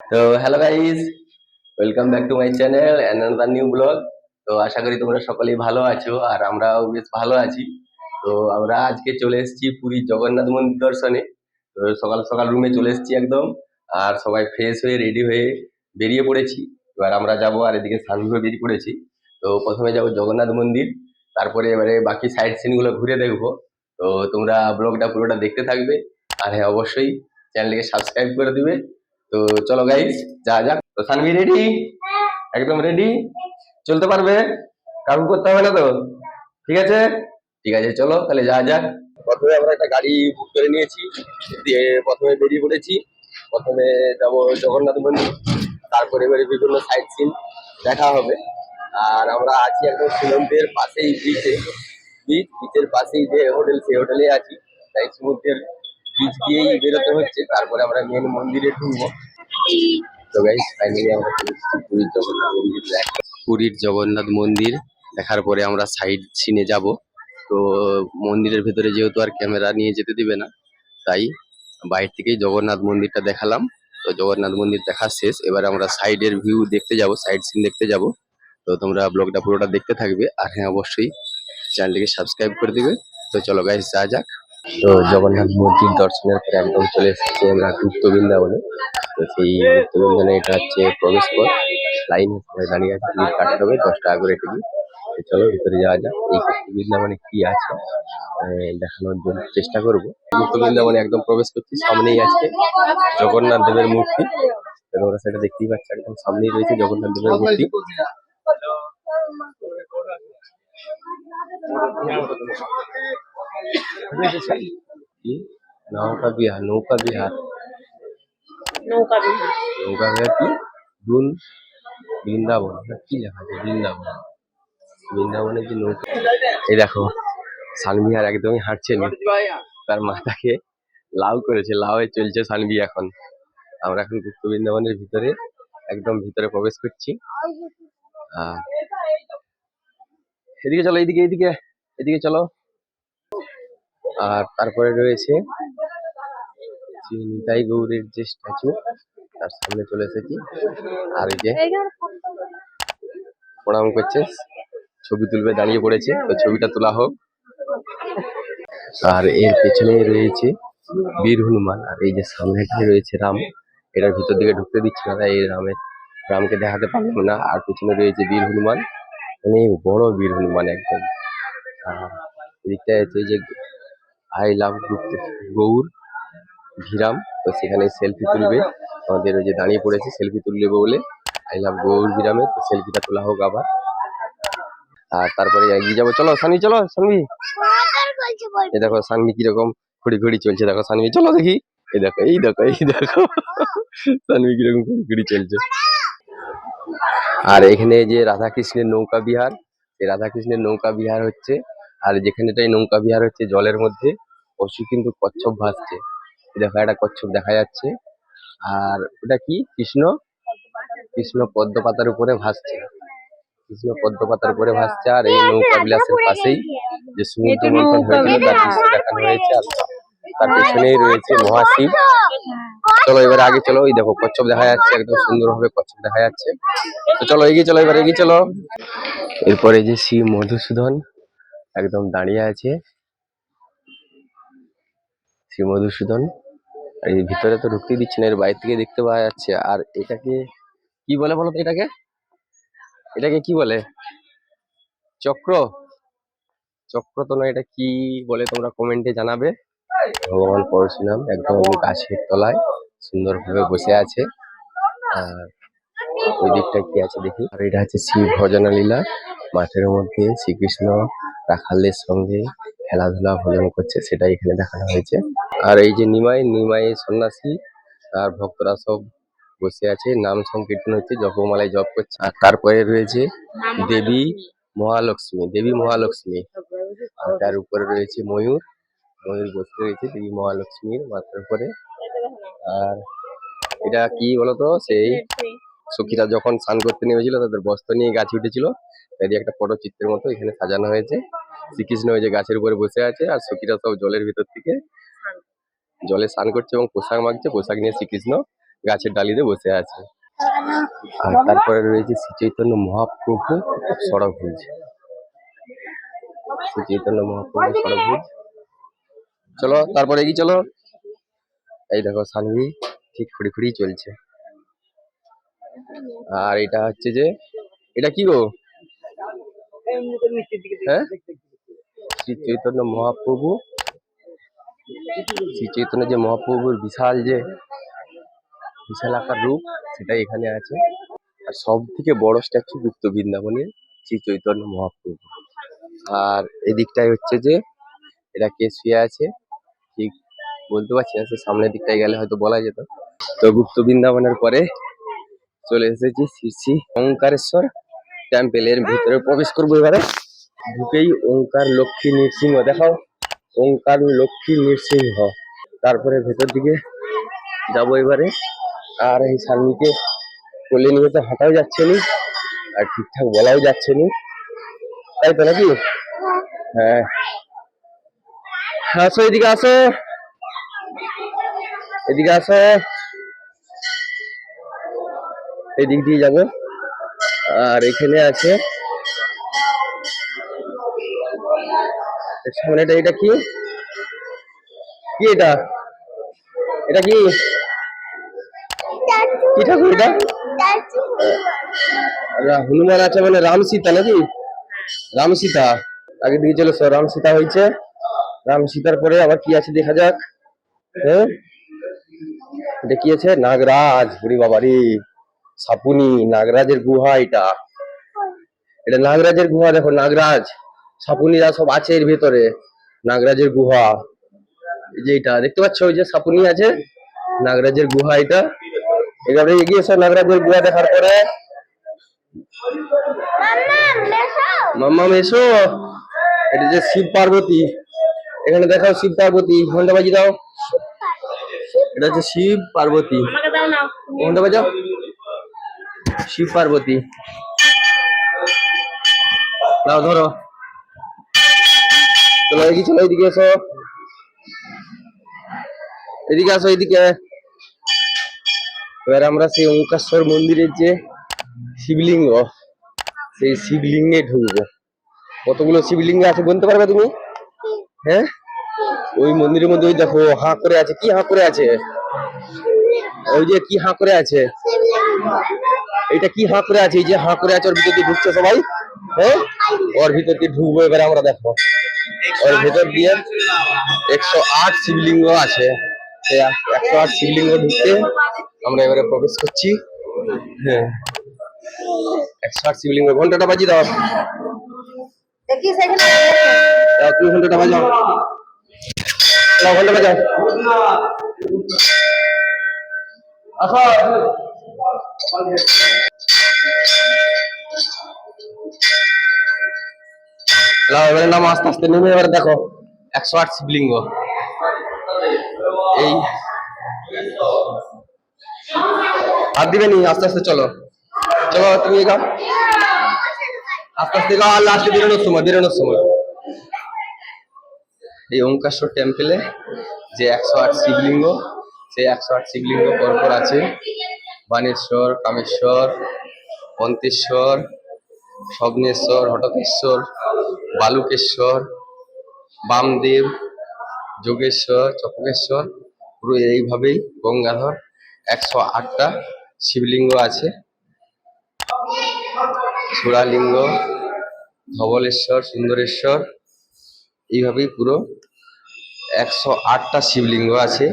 তো hello guys welcome back to my channel another new vlog তো আশা করি তোমরা সকলেই ভালো আছো আর আমরাও বেশ ভালো আছি। তো আমরা আজকে চলে এসেছি পুরীর জগন্নাথ মন্দির দর্শনে। তো সকাল সকাল রুমে চলে এসেছি একদম আর সবাই ফ্রেশ হয়ে রেডি হয়ে বেরিয়ে পড়েছি। এবার আমরা যাব আর এদিকে সানভিও বেরিয়ে পড়েছি। তো প্রথমে যাব জগন্নাথ মন্দির, তারপরে এবারে বাকি সাইড সিনগুলো ঘুরে দেখব। তো তোমরা ব্লগটা পুরোটা দেখতে থাকবে। আর হ্যাঁ অবশ্যই চ্যানেলটিকে সাবস্ক্রাইব করে দিবে। তো চলো গাইস যা যাক। তো সানভি রেডি একদম রেডি চলতে পারবে? কারণ করতে হবে না তো? ঠিক আছে? ঠিক আছে, চলো, তাহলে যা যাক। প্রথমে আমরা একটা গাড়ি বুক করে নিয়েছি, দিয়ে প্রথমে বেরিয়ে পড়েছি। প্রথমে যাব জগন্নাথ মন্দির, তারপরে এবারে বিভিন্ন সাইট সিন দেখা হবে। আর আমরা আছি একদম সমুদ্রের পাশেই বিচে বিচ বিচের পাশেই যে হোটেল সেই হোটেলে আছি। তাই সমুদ্রের বিচ দিয়েই বেরোতে হচ্ছে। তারপরে আমরা মেন মন্দিরে ঢুকবো। তো গাইস ফাইনালি আমরা পুরীর জগন্নাথ মন্দির পুরীর জগন্নাথ মন্দির দেখার পরে আমরা সাইড সিনে যাব। তো মন্দিরের ভেতরে যেহেতু আর ক্যামেরা নিয়ে যেতে দিবে না, তাই বাইরে থেকেই জগন্নাথ মন্দিরটা দেখালাম। তো জগন্নাথ মন্দির দেখা শেষ। এবার আমরা সাইডের ভিউ দেখতে যাব সাইড সিন দেখতে যাব। তো তোমরা ব্লগটা পুরোটা দেখতে থাকবে। আর হ্যাঁ অবশ্যই চ্যানেলটিকে সাবস্ক্রাইব করে দিবে। তো চলো গাইস যা যাক। তো জগন্নাথ মন্দির দর্শনের পরে একদম চলে এসেছি আমরা গুপ্ত বৃন্দাবনে। তো সেই গুপ্ত এটা হচ্ছে প্রবেশ পথ। লাইন সবাই দাঁড়িয়ে আছে, টিকিট কাটতে হবে, দশ টাকা করে টিকিট। তো চলো ভিতরে যাওয়া যাক, এই গুপ্ত বৃন্দাবনে কি আছে দেখানোর জন্য চেষ্টা করব। গুপ্ত বৃন্দাবনে একদম প্রবেশ করছি, সামনেই আছে জগন্নাথ দেবের মূর্তি। তোমরা সেটা দেখতেই পাচ্ছ, একদম সামনেই রয়েছে জগন্নাথ দেবের মূর্তি। নৌকা বিহার নৌকা বিহার। নৌকা বিহার। নৌকা বিহার কি? বৃন বৃন্দাবন কি লেখা আছে? বৃন্দাবন। বৃন্দাবনের যে নৌকা? এই দেখো আর একদমই হাঁটছে না। তার মাথাকে লাউ করেছে, লাউয়ে চলছে সানভি এখন। আমরা এখন গুপ্ত বৃন্দাবনের ভিতরে, একদম ভিতরে প্রবেশ করছি। এদিকে চলো এদিকে এদিকে এদিকে চলো। আর তারপরে রয়েছে শ্রী নিতাই গৌরের যে স্ট্যাচু তার সামনে চলে এসেছি। আর এই যে প্রণাম করছে, ছবি তুলবে, দাঁড়িয়ে পড়েছে, তো ছবিটা তোলা হোক। আর এর পেছনে রয়েছে বীর হনুমান, আর এই যে সামনেটাই রয়েছে রাম। এটার ভিতর দিকে ঢুকতে দিচ্ছে না এই রামের, রামকে দেখাতে পারলাম না। আর পেছনে রয়েছে বীর হনুমান, অনেক বড় বীর হনুমান একদম। আর এদিকটায় আছে যে আই লাভ গৌর। ভিরাম, তো সেখানে সেলফি তুলবে। আমাদের ওই যে দাঁড়িয়ে পড়েছে সেলফি তুলবে বলে। আই লাভ গৌর ভিরামে তো সেলফিটা তোলা হোক আবার। আর তারপরে এগিয়ে যাব। চলো, সানভি চলো, সানভি। এই দেখো, সানভি কীরকম ঘুড়ি ঘুড়ি চলছে। দেখো, সানভি, চলো দেখি। এই দেখো এই দেখো এই দেখো। সানভি কীরকম ঘুড়ি ঘুড়ি চলছে। আর এখানে যে রাধা কৃষ্ণের নৌকা বিহার এই রাধা কৃষ্ণের নৌকা বিহার হচ্ছে। আর যেখানেটাই নৌকা বিহার হচ্ছে জলের মধ্যে পশু কিন্তু কচ্ছপ ভাসছে। দেখো একটা কচ্ছপ দেখা যাচ্ছে। আর ওটা কি? কৃষ্ণ? কৃষ্ণ পদ্ম পাতার উপরে ভাসছে। কৃষ্ণ পদ্ম পাতার উপরে ভাসছে আর এই নৌকা বিলাসের পাশেই যে সমুদ্র মন্থন হয়েছিল তার। দৃশ্য দেখানো হয়েছে আর তার পেছনেই রয়েছে মহাশিব। চলো এবার আগে চলো ওই দেখো কচ্ছপ দেখা যাচ্ছে একদম সুন্দরভাবে কচ্ছপ দেখা যাচ্ছে। তো চলো এগিয়ে চলো এবার এগিয়ে চলো। এরপরে যে শিব মধুসূদন একদম দাঁড়িয়ে আছে। শ্রী মধুসূদন আর এই ভিতরে তো ঢুকতে দিচ্ছে না, এর বাইরে থেকে দেখতে পাওয়া যাচ্ছে। আর এটাকে কি বলে বলো তো এটাকে? এটাকে কি বলে? চক্র? চক্র তো নয়, এটা কি বলে তোমরা কমেন্টে জানাবে। ভগবান পরশুরাম একদম গাছের তলায় সুন্দরভাবে বসে আছে। আর ওই দিকটা কি আছে দেখি? আর এটা হচ্ছে শিব ভজনা লীলা মাঠের মধ্যে শ্রীকৃষ্ণ রাখালের সঙ্গে খেলাধুলা ভোজন করছে, সেটাই এখানে দেখানো হয়েছে। আর এই যে নিমাই নিমাই সন্ন্যাসী আর ভক্তরা সব বসে আছে, নাম সংকীর্তন হচ্ছে, জপমালায় জপ করছে। আর তারপরে রয়েছে দেবী মহালক্ষ্মী দেবী মহালক্ষ্মী। আর তার উপরে রয়েছে ময়ূর ময়ূর বসে রয়েছে দেবী মহালক্ষ্মীর মাথার উপরে। আর এটা কি বলতো? সেই সখীরা যখন স্নান করতে নেমেছিল, তাদের বস্ত্র নিয়ে গাছ উঠেছিল তাই একটা পটচিত্রের মতো এখানে সাজানো হয়েছে। শ্রীকৃষ্ণ ওই যে গাছের উপরে বসে আছে আর সখীরা সব জলের ভিতর থেকে জলে স্নান করছে এবং পোশাক মাখছে পোশাক নিয়ে শ্রীকৃষ্ণ গাছের ডালিতে বসে আছে। আর তারপরে রয়েছে শ্রী চৈতন্য মহাপ্রভু সড়কভুজ শ্রী চৈতন্য মহাপ্রভু সড়কভুজ চলো তারপরে কি চলো। এই দেখো সানভি ঠিক খুঁড়ি খুঁড়ি চলছে। আর এটা হচ্ছে যে এটা কি গো? হ্যাঁ? শ্রী চৈতন্য মহাপ্রভু। শ্রী চৈতন্য যে মহাপ্রভুর বিশাল যে বিশাল আকার রূপ সেটা এখানে আছে। আর সব থেকে বড় স্ট্যাচু গুপ্ত বৃন্দাবনের শ্রী চৈতন্য মহাপ্রভু। আর এদিকটায় হচ্ছে যে এরা কে শুয়ে আছে, ঠিক বলতে পারছি না, সে সামনের দিকটায় গেলে হয়তো বলা যেত। তো গুপ্ত বৃন্দাবনের পরে চলে এসেছি শ্রী শ্রী ওঙ্কারেশ্বর টেম্পেলের ভিতরে প্রবেশ করব এবারে। ঢুকেই ওঙ্কার লক্ষ্মী নৃসিংহ, দেখাও। ওঙ্কার লক্ষ্মী নৃসিংহ। তারপরে ভেতর দিকে যাব এবারে। আর এই সালমিকে কোলে নিয়ে তো হাঁটাও যাচ্ছে না, আর ঠিকঠাক বলাও যাচ্ছে না। তাই তো নাকি? হ্যাঁ। আসো, এদিকে আসো। এদিকে আসো। এদিক দিয়ে যাব। আর এখানে আছে এর সামনেটা এটা কি? কি এটা? এটা কি? ঠাকুর এটা? হনুমান আছে মানে রাম সীতা নাকি? রাম সীতা। আগে দিকে চলে রাম সীতা হয়েছে। রাম সীতার পরে আবার কি আছে দেখা যাক। হ্যাঁ? এটা কি আছে? নাগরাজ, বুড়ি বাবা রে সাপুনি, নাগরাজের গুহা এটা। এটা নাগরাজের গুহা, দেখো, নাগরাজ। সাপুনিরা সব আছে এর ভেতরে, নাগরাজের গুহা, এই যে এটা, দেখতে পাচ্ছ ওই যে সাপুনি আছে, নাগরাজের গুহা এটা। এবারে এগিয়ে এসো, নাগরাজের গুহা দেখার পরে। মাম্মাম, এসো। এটা যে শিব পার্বতী। এখানে দেখাও শিব পার্বতী। ঘণ্টা বাজি দাও। এটা হচ্ছে শিব পার্বতী। ঘণ্টা বাজাও। শিব পার্বতী। দাও, ধরো। চলো এদিকে চলো এদিকে এসো। এদিকে আসো, এদিকে। এবার আমরা সেই ওঙ্কাশ্বর মন্দিরের যে শিবলিঙ্গ, সেই শিবলিঙ্গে ঢুকবো। কতগুলো শিবলিঙ্গ আছে বলতে পারবে তুমি? হ্যাঁ? ওই মন্দিরের মধ্যে ওই দেখো, হাঁ করে আছে। কি হাঁ করে আছে? ওই যে কি হাঁ করে আছে? এটা কি হাঁ করে আছে? এই যে হাঁ করে আছে, ওর ভিতর দিয়ে ঢুকছে সবাই। হ্যাঁ? ওর ভিতর দিয়ে ঢুকবো, এবারে আমরা দেখো। ওর ভিতর দিয়ে একশো আট শিবলিঙ্গ আছে। সেই একশো আট শিবলিঙ্গ ঢুকতে আমরা এবারে প্রবেশ করছি। হ্যাঁ। একশো আট শিবলিঙ্গ। ঘন্টাটা বাজিয়ে দাও। দেখি সেখানে দাও তুমি ঘন্টাটা বাজাও। দাও ঘণ্টা বাজাও। আসো লাও, এবারে নাম আস্তে আস্তে নেমে এবারে দেখো, একশো আট শিবলিঙ্গ। এই। হাত দিবে নি, আস্তে আস্তে চলো। চলো, তুমি এগাও আস্তে আস্তে এগাও আর লাস্টে বেরোনোর সময় বেরোনোর সময়। এই ওঙ্কাশ্বর টেম্পেলে যে একশো আট শিবলিঙ্গ, সেই একশো আট শিবলিঙ্গ পরপর আছে। বানেশ্বর, কামেশ্বর পন্তেশ্বর স্বপ্নেশ্বর, হটকেশ্বর বালুকেশ্বর, বামদেব, যোগেশ্বর চক্রেশ্বর পুরো এইভাবেই গঙ্গাধর। একশো আটটা শিবলিঙ্গ আছে। সুরালিঙ্গ ধবলেশ্বর, সুন্দরেশ্বর, এইভাবেই পুরো একশো আটটা শিবলিঙ্গ আছে।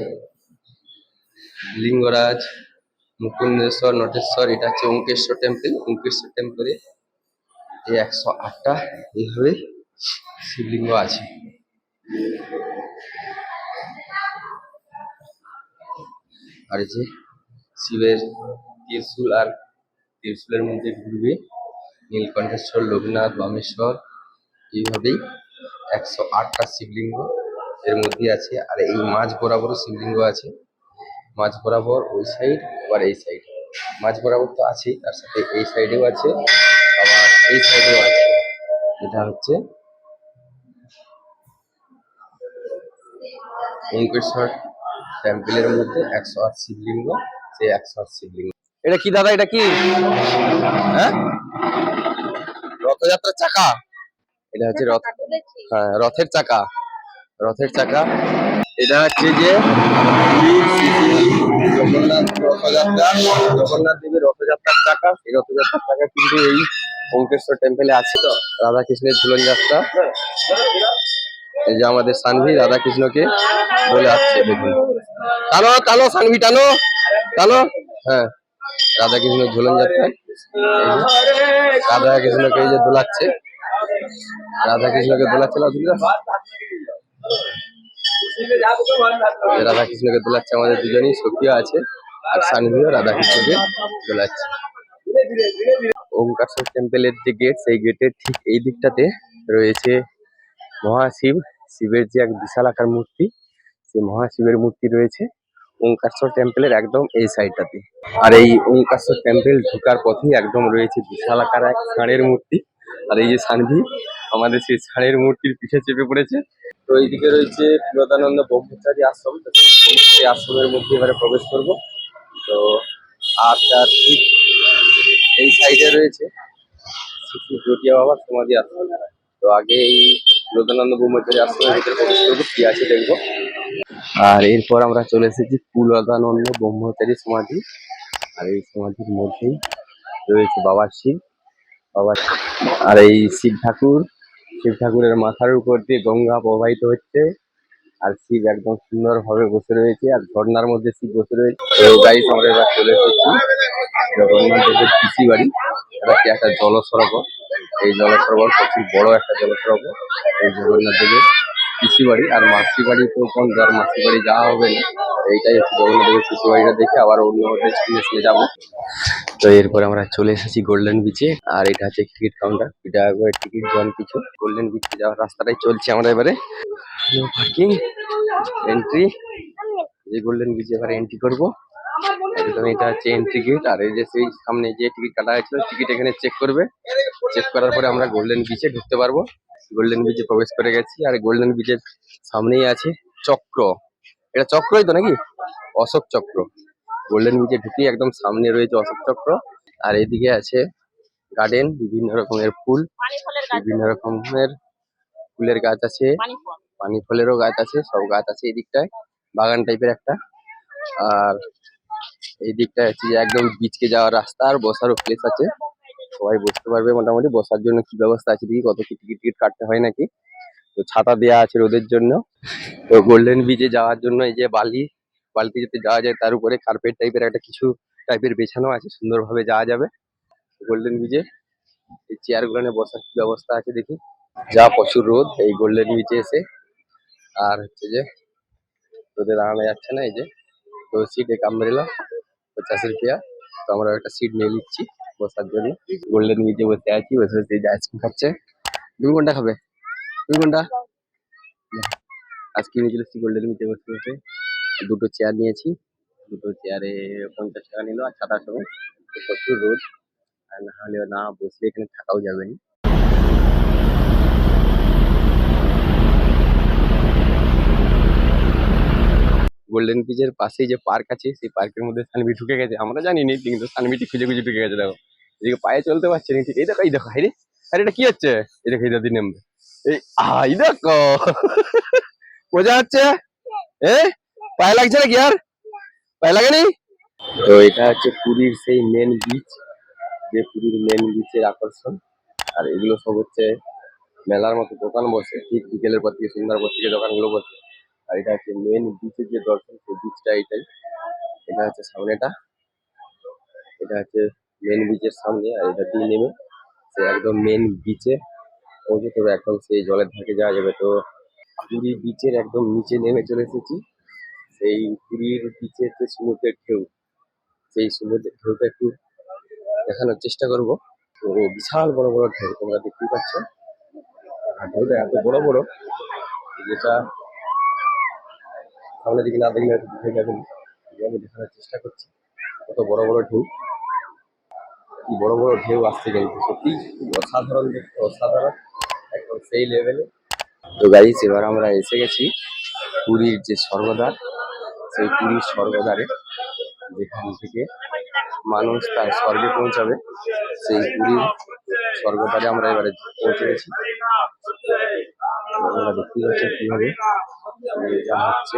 লিঙ্গরাজ, মুকুন্দেশ্বর, নটেশ্বর, এটা হচ্ছে ওঙ্কেশ্বর টেম্পল। ওঙ্কেশ্বর টেম্পলে এই একশো আটটা এইভাবে শিবলিঙ্গ আছে। আর এই যে শিবের ত্রিশূল আর ত্রিশূলের মধ্যে ঘুরবে নীলকণ্ঠেশ্বর, লোকনাথ, বামেশ্বর, এইভাবেই একশো আটটা শিবলিঙ্গ এর মধ্যে আছে। আর এই মাঝ বরাবর শিবলিঙ্গ আছে। মাঝ বরাবর ওই সাইড আবার এই সাইড। মাঝ বরাবর তো আছেই, তার সাথে এই সাইডেও আছে, আবার এই সাইডেও আছে। এটা হচ্ছে ওঙ্কেশ্বর টেম্পলের মধ্যে একশো আট শিবলিঙ্গ সেই একশো আট শিবলিঙ্গ। এটা কি দাদা এটা কি? হ্যাঁ? রথযাত্রার চাকা। এটা হচ্ছে রথ হ্যাঁ রথের চাকা। রথের চাকা। এটা হচ্ছে যে জগন্নাথ রথযাত্রা জগন্নাথ দেবের রথযাত্রার চাকা। এই রথযাত্রার চাকা কিন্তু এই ওঙ্কেশ্বর টেম্পলে আছে। তো রাধাকৃষ্ণের ঝুলন যাত্রা। এই যে আমাদের সানভি রাধাকৃষ্ণকে বলে আসছে, দেখুন। টানো টানো সানভি, টানো টানো। হ্যাঁ রাধাকৃষ্ণ ঝুলন যাত্রা রাধা কৃষ্ণকে এই যে দোলাচ্ছে। রাধা কৃষ্ণকে দোলাচ্ছে না দুর্গা রাধা কৃষ্ণকে দোলাচ্ছে, আমাদের দুজনেই, সখীও আছে, আর সানভিও রাধা কৃষ্ণকে দোলাচ্ছে। ওমকার টেম্পলের যে গেট সেই গেটের ঠিক এই দিকটাতে রয়েছে মহাশিব। শিবের যে এক বিশাল আকার মূর্তি, সেই মহাশিবের মূর্তি রয়েছে, ওঙ্কারশ্বর টেম্পলের একদম এই সাইডটাতে। আর এই ওঙ্কারশ্বর টেম্পল ঢোকার পথেই একদম রয়েছে বিশাল আকার এক ষাঁড়ের মূর্তি। আর এই যে সানভি, আমাদের সেই ষাঁড়ের মূর্তির পিঠে চেপে পড়েছে। তো এইদিকে রয়েছে বিবেকানন্দ ব্রহ্মচারী আশ্রম। সেই আশ্রমের মধ্যে এবারে প্রবেশ করব। তো আর তার ঠিক এই সাইডে রয়েছে জটিয়া বাবার সমাধি আশ্রম। তো আগে এই বিবেকানন্দ ব্রহ্মচারী আশ্রমের ভিতরে প্রবেশ করব, কি আছে দেখব। আর এরপর আমরা চলে এসেছি কুলদানন্দ ব্রহ্মচারী সমাধি। আর এই সমাধির মধ্যেই রয়েছে বাবা শিব। বাবা আর এই শিব ঠাকুর, শিব ঠাকুরের মাথার উপর দিয়ে গঙ্গা প্রবাহিত হচ্ছে। আর শিব একদম সুন্দর ভাবে বসে রয়েছে, আর ঝর্ণার মধ্যে শিব বসে রয়েছে। তো গাইস আমরা এবার চলে এসেছি। জগন্নাথ দেবের পিসি বাড়ি এটা একটা জলসরোবর এই জলসরোবর প্রচুর বড় একটা জলসরোবর এই জগন্নাথ দেবের পিসি বাড়ি আর মাসি বাড়ি তো কোন যার মাসি বাড়ি যাওয়া হবে না, এইটাই হচ্ছে জগন্নাথ দেবের পিসি বাড়িটা দেখে আবার অন্য ডেস্টিনেশনে যাব। তো এরপর আমরা চলে এসেছি গোল্ডেন বিচে আর এটা হচ্ছে টিকিট কাউন্টার এটা করে টিকিট জন পিছু। গোল্ডেন বিচে যাওয়ার রাস্তাটাই চলছে আমরা এবারে। পার্কিং এন্ট্রি এই গোল্ডেন বিচে এবারে এন্ট্রি করব। একদম এটা হচ্ছে এন্ট্রি গেট আর এই যে সেই সামনে যে টিকিট কাটা হয়েছিল টিকিট এখানে চেক করবে। চেক করার পরে আমরা গোল্ডেন বিচে ঢুকতে পারব। গোল্ডেন বিচে প্রবেশ করে গেছি আর গোল্ডেন বিচের সামনেই আছে চক্র। এটা চক্রই তো নাকি? অশোক চক্র। গোল্ডেন বিচে ঢুকি একদম সামনে রয়েছে অশোক চক্র। আর এদিকে আছে গার্ডেন বিভিন্ন রকমের ফুল বিভিন্ন রকমের ফুলের গাছ আছে। পানি ফলেরও গাছ আছে সব গাছ আছে এই দিকটায় বাগান টাইপের একটা। আর এই দিকটা হচ্ছে যে একদম বিচকে যাওয়ার রাস্তা আর বসারও প্লেস আছে। সবাই বসতে পারবে মোটামুটি। বসার জন্য কি ব্যবস্থা আছে দেখি? কত কি টিকিট টিকিট কাটতে হয় নাকি? তো ছাতা দেওয়া আছে রোদের জন্য। তো গোল্ডেন বিচে যাওয়ার জন্য এই যে বালি, বালিতে যাতে যাওয়া যায় তার উপরে কার্পেট টাইপের একটা কিছু টাইপের বেছানো আছে, সুন্দরভাবে যাওয়া যাবে। গোল্ডেন বিচে এই চেয়ারগুলো বসার কি ব্যবস্থা আছে দেখি? যা প্রচুর রোদ, এই গোল্ডেন বিচে এসে। আর হচ্ছে যে রোদে দাঁড়ানো যাচ্ছে না এই যে। তো সিট এক আমব্রেলা পঞ্চাশ রুপিয়া তো আমরা একটা সিট নিয়ে নিচ্ছি বসার জন্য। গোল্ডেন বিচে বসে আছি, বসে বসে আইসক্রিম খাচ্ছে। তুমি কোনটা খাবে? তুমি কোনটা? আইসক্রিম নিয়ে চলে এসেছি গোল্ডেন বিচে বসে বসে। দুটো চেয়ার নিয়েছি। দুটো চেয়ারে পঞ্চাশ টাকা নিল আর সময় প্রচুর রোদ। আর না হলেও না বসলে এখানে থাকাও যাবে না। গোল্ডেন বিচের পাশেই যে পার্ক আছে, সেই পার্কের মধ্যে সানবি ঢুকে গেছে। আমরা জানি নি, কিন্তু সানবিটি খুঁজে খুঁজে ঢুকে গেছে, দেখো। এদিকে পায়ে চলতে পারছে না এই দেখো এই দেখো হাইরে আরে, এটা কি হচ্ছে? এই দেখো, এই দাদি নেমবে এই আই দেখো বোঝা হচ্ছে? এ? পায়ে লাগছে নাকি আর? পায়ে লাগেনি? তো এটা হচ্ছে পুরীর সেই মেন বিচ যে পুরীর মেন বিচের আকর্ষণ। আর এগুলো সব হচ্ছে মেলার মতো, দোকান বসে। ঠিক বিকেলের পর থেকে, সন্ধ্যার পর থেকে দোকানগুলো বসে। আর এটা হচ্ছে মেন বিচের যে দর্শন, সেই বিচটা এটাই এটা হচ্ছে সামনেটা। এটা হচ্ছে মেন বিচের সামনে আর এটা দিয়ে নেমে সে একদম মেন বিচে পৌঁছতে হবে এখন সেই জলের ধারে যাওয়া যাবে। তো পুরী বিচের একদম নিচে নেমে চলে এসেছি। সেই পুরীর বিচের যে সমুদ্রের ঢেউ, সেই সমুদ্রের ঢেউটা একটু দেখানোর চেষ্টা করব। তো বিশাল বড় বড় ঢেউ তোমরা দেখতেই পাচ্ছ। আর ঢেউটা এত বড় বড়, যেটা সামনের দিকে না দেখলে হয়তো যাবেন আমি দেখানোর চেষ্টা করছি। কত বড় বড় ঢেউ। কি বড় বড় ঢেউ আসছে কিন্তু, সত্যি অসাধারণ অসাধারণ একদম সেই লেভেলে তো গাইস এবার আমরা এসে গেছি পুরীর যে স্বর্গদ্বার, সেই পুরীর স্বর্গদ্বারে, যেখান থেকে মানুষ তার স্বর্গে পৌঁছাবে, সেই পুরীর স্বর্গদ্বারে আমরা এবারে পৌঁছে গেছি। আমরা দেখতে পাচ্ছি কীভাবে নিয়ে এটা হচ্ছে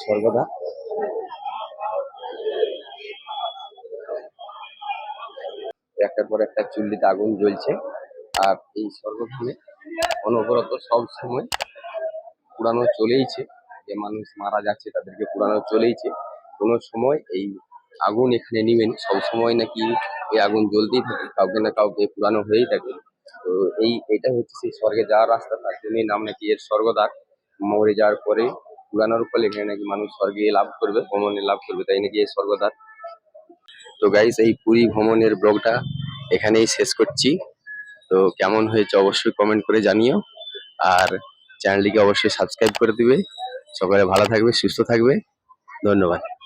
স্বর্গদ্বার একটার পর একটা চুল্লিতে আগুন জ্বলছে। আর এই স্বর্গধামে অনবরত সব সময় পুরানো চলেইছে যে মানুষ মারা যাচ্ছে তাদেরকে পুরানো চলেইছে কোনো সময় এই আগুন এখানে নিবেন সব সময় নাকি এই আগুন জ্বলতেই থাকে, কাউকে না কাউকে পুরানো হয়েই থাকে। তো এই, এটা হচ্ছে সেই স্বর্গে যাওয়ার রাস্তা, তার জন্যই নাম নাকি এর স্বর্গদ্বার। মরে যাওয়ার পরে পুরানোর ফলে এখানে নাকি মানুষ স্বর্গে লাভ করবে, ভ্রমণে লাভ করবে, তাই নাকি এই স্বর্গদ্বার। তো গাইস এই পুরী ভ্রমণের ব্লগটা এখানেই শেষ করছি। তো কেমন হয়েছে অবশ্যই কমেন্ট করে জানিও। আর চ্যানেলটিকে অবশ্যই সাবস্ক্রাইব করে দিবে। সকলে ভালো থাকবে, সুস্থ থাকবে। ধন্যবাদ।